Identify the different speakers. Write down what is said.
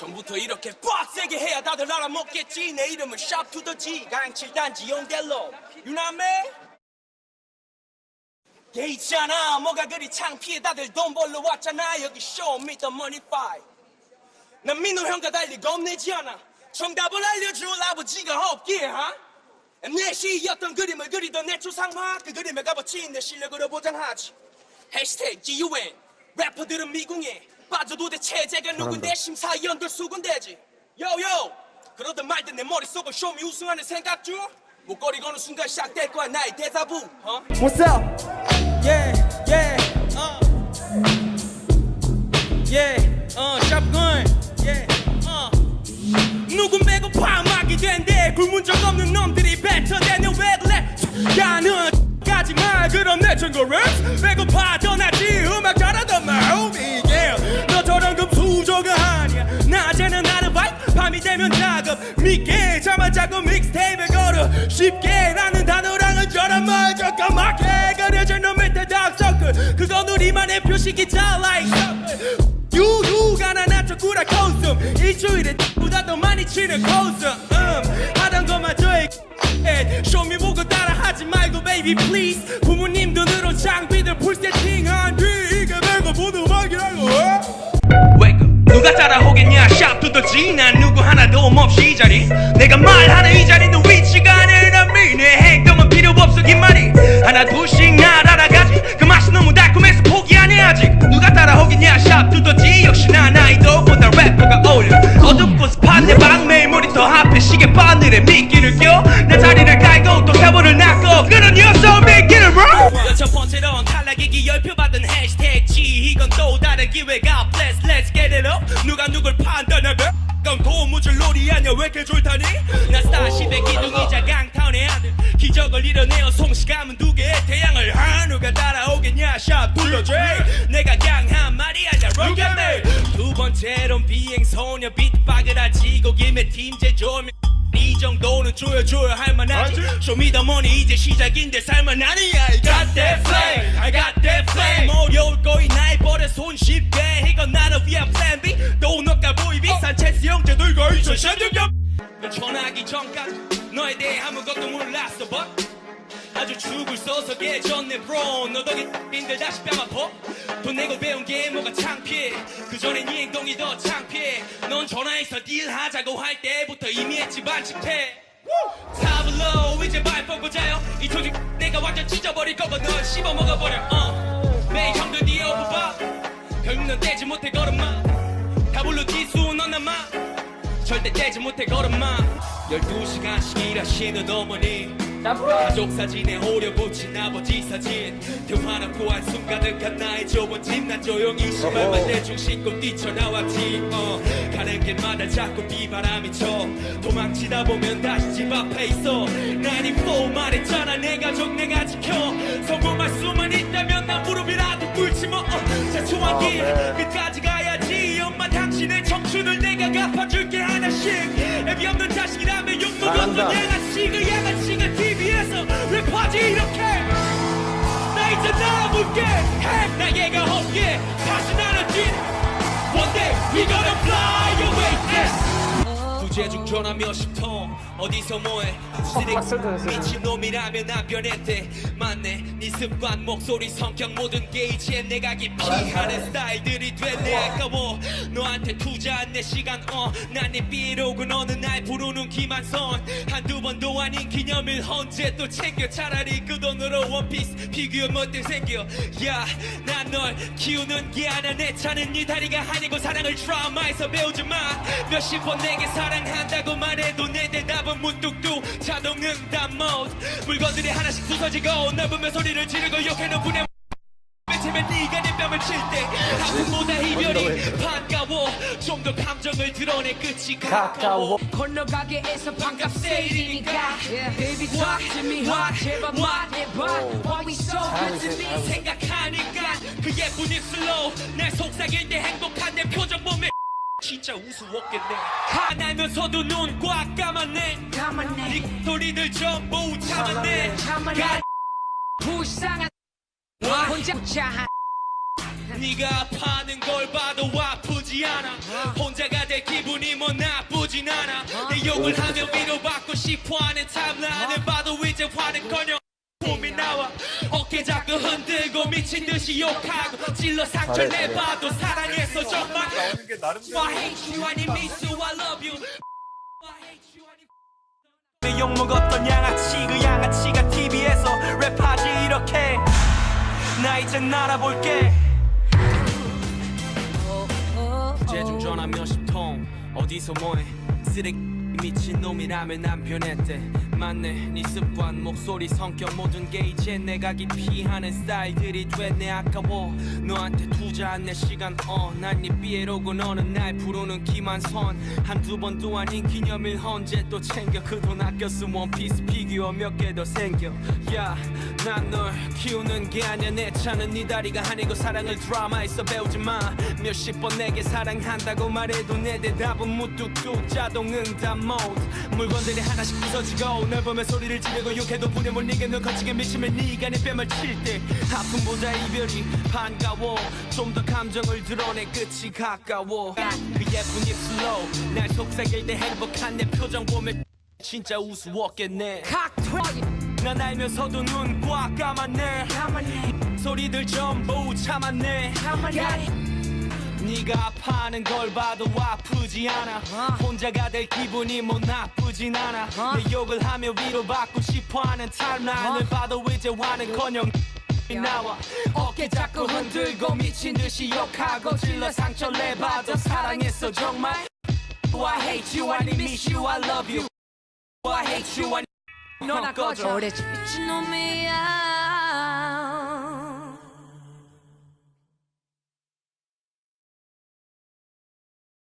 Speaker 1: 처음부터 이렇게 빡세게 해야 다들 알아먹겠지. 내 이름은 샵 투더 G 강칠단지 용델로. You know me? 얘 있잖아 뭐가 그리 창피해. 다들 돈 벌러 왔잖아. 여기 money fight. 난 민호 형과 달리 겁내지 않아. 정답을 알려줄 아버지가 없기에 하? 내 시였던 그림을 그리던 내 조상마 그 그림에 값어치인 내 실력으로 보장하지. 해시태그 GUN 래퍼들은 미궁에 빠져 도 대 체 제가 누군데? 심사위원들 수군대지. 요요! 그러든 말든 내 머릿속은 쇼미 우승하는 생각 중? 목걸이 거는 순간 시작될 거야 나의 대사부. 어?
Speaker 2: What's up?
Speaker 1: Yeah, yeah, uh. Yeah, uh, shotgun, yeah, uh. 누군 배고파 막이 된대? 굶은 적 없는 놈들이 뱉어대는 왜 그래. 야는 까지 마 그럼 내 배고 걸어 쉽게 라는 단어랑은 저런 말 잠깐맣게 그려진 놈의 대답 서클. 그건 우리만의 표식이자 like 유유가 나나쳐 구라 컨숨. 일주일에 보다 더 많이 치는 컨숨. 음, 하던 것마저 쇼미 보고 따라 하지 말고 baby please. 부모님 돈으로 장비들 풀 세팅한 뒤 이게 내가 보는 음악이라고 누가 따라오겠냐? 샵 두더지 난 누구 하나도 없이 이 자리. 내가 말하는 이 자리는 하나 둘씩 날 알아가지. 그 맛이 너무 달콤해서 포기 안 해 아직. 누가 따라오겠냐? 샵 두더지 역시 난 아이돌보다 래퍼가 어울려. 어둡고 습한 내 방 매일 모니터 앞에 시계 바늘에 미끼를 껴내 자리를 깔고 또세 번을 낚고 그런 녀석 미끼를 bro 첫 번째로는 탈락이기 열표 받은 해시태그 G 이건 또 다른 기회가 Let's let's get it up. 누가 누굴 판단해 건 고무줄 놀이 아니야. 왜 이렇게 좋다니? 나 스타쉽의 기둥이자 강타운의 아들 기적을 이뤄내어 송시감은 두 개의 태양을 하 누가 따라오겠냐? 샷 불러줘. 내가 강한 말이 아니야 rock 두 번째론 비행소녀 비트박을하지고 김에 팀제 조명 이 정도는 줘야줘야 할 만하지. 쇼미더머니 이제 시작인데 살만하니 I got that flame I got that flame 어려울 거이 나의 버려 손 쉽게. 이건 나를 위한 plan B. 또 너가 보이 비싼 체스 형제 들고 2016년 전화하기 전까지 너에 대해 아무 것도 몰랐어 but 아주 죽을 써서 깨졌네 bro. 너 덕에 힘들다시 뺨 아파? 돈 내고 배운 게 뭐가 창피해? 그 전에 네 행동이 더 창피해. 넌 전화해서 딜하자고 할 때부터 이미 했지 반칙해. 타블로 이제 말 뻗고 자요. 이 조직 내가 완전 찢어버릴 거고 널 씹어 먹어버려 어. 매일 형들 뒤에 오버봐. 결국 넌 떼지 못해 걸음마. 다블로 기수 넌 남아 절대 떼지 못해 걸음마 12시간씩 일하시는 어머니. 가족 사진에 오려 붙인 아버지 사진. 대화는 고한 순간을 간 나의 좁은 집난 조용히 신발만 대충 신고 뛰쳐나왔지. 어, 가는 길마다 자꾸 비바람이 쳐. 도망치다 보면 다시 집 앞에 있어. 난이 flow 말했잖아 내 가족 내가 지켜. 성공할 수만 있다면 난 무릎이라도 꿇지 뭐. 어, 자초한 길 끝까지 가야지. 엄마 당신의 청춘을 애비 없는 자식이라면 욕 먹었던
Speaker 2: 잘한다.
Speaker 1: 양아치가 양아치가 TV에서 랩하지 이렇게. 나 이제 나와볼게. 해 나 얘가 없게. 다시 뛴 One day we gonna fly away. Yes. 부재 중 전화 몇십 통 어디서 뭐해? 쓰레기 미친놈이라면 안 변했대. 맞네 네 습관 목소리 성격 모든 게 이제 내가 기피하는 스타일들이 됐네 아까워. 너한테 투자한 내 시간 어난네 삐로고 너는 날 부르는 김한선. 한두 번도 아닌 기념일 언제 또 챙겨. 차라리 그 돈으로 원피스 피규어 멋들 생겨. 야난 널 키우는 게 아니야. 내 차는 네 다리가 아니고 사랑을 트라우마에서 배우지 마. 몇십 번 내게 사랑한다고 말해도 내 대답은 무뚝뚝 자동 응답 모드 물건들이 하나씩 부서지고 넓으면 소리 를 지르고 욕해는 분해 외치면 네가 내 뺨을 칠때 아픔보다 이별이 반가워. 좀 더 감정을 드러내 끝이 가까워.
Speaker 3: 건너가게에서 반갑 세일이니까. Baby talk to me? 제발? 말해봐 Why we so good to me.
Speaker 1: 생각하니까 그 예쁜 입술로 날 속삭일 때 행복한 내 표정 보면 진짜 우스웠겠네. 화나면서도 눈 꽉 감았네.
Speaker 3: 가만해
Speaker 1: 네 소리들 전부 참았네.
Speaker 3: 참아내 불쌍한 혼자 자한
Speaker 1: 네가 아파하는 걸 봐도 아프지 않아. 혼자가 될 기분 내 욕을 하며 위로받고 싶어하는 탑라인을 봐도 이제 화는커녕 폼이 나와. 어깨 자꾸 흔들고 미친 듯이 욕하고 찔러 상처 내봐도 사랑해서 정말 I hate you? 아니 miss you. I love you. I hate you? 아니 욕 먹었던 양아치 그 양아치가 TV에서 랩하지 이렇게 나 이제 날아볼게. 제중 전화 몇십 통 어디서 뭐해? 쓰레기 미친놈이라면 안 변했대 맞네. 네 습관 목소리 성격 모든 게 이제 내가 기피하는 스타일들이 됐네. 아까워 너한테 투자한 내 시간 어난네 삐에로고 너는 날 부르는 김한선. 한두 번도 아닌 기념일 언제 또 챙겨. 그 돈 아껴 쓴 원피스 피규어 몇 개 더 생겨. 야난 널 키우는 게 아니야. 내 차는 네 다리가 아니고 사랑을 드라마에서 배우지 마. 몇십 번 내게 사랑한다고 말해도 내 대답은 무뚝뚝 자동 응답 모드 물건들이 하나씩 부서지고 널 보며 소리를 지르고 욕해도 분에 못널 거치게 미치면 네가 내 뺨을 칠 때 아픔보다 이별이 반가워. 좀 더 감정을 드러내 끝이 가까워. 그 예쁜 입술로 날 속삭일 때 행복한 내 표정 보면 진짜 우스웠겠네. 난 알면서도 눈 꽉 감았네. 소리들 전부 참았네 네가 아파하는 걸 봐도 아프지 않아. 혼자가 될 기분이 뭐 나쁘진 않아. 내 욕을 하며 위로받고 싶어하는 타임라인을 봐도 이제 화는커녕 나와. 어깨 자꾸 흔들고 미친 듯이 욕하고 찔러 상처 내봐도 사랑했어 정말. I hate you, I miss you, I love you. I hate you, I
Speaker 3: 너나 꺼져.
Speaker 1: 꺼져.
Speaker 3: 미친놈이야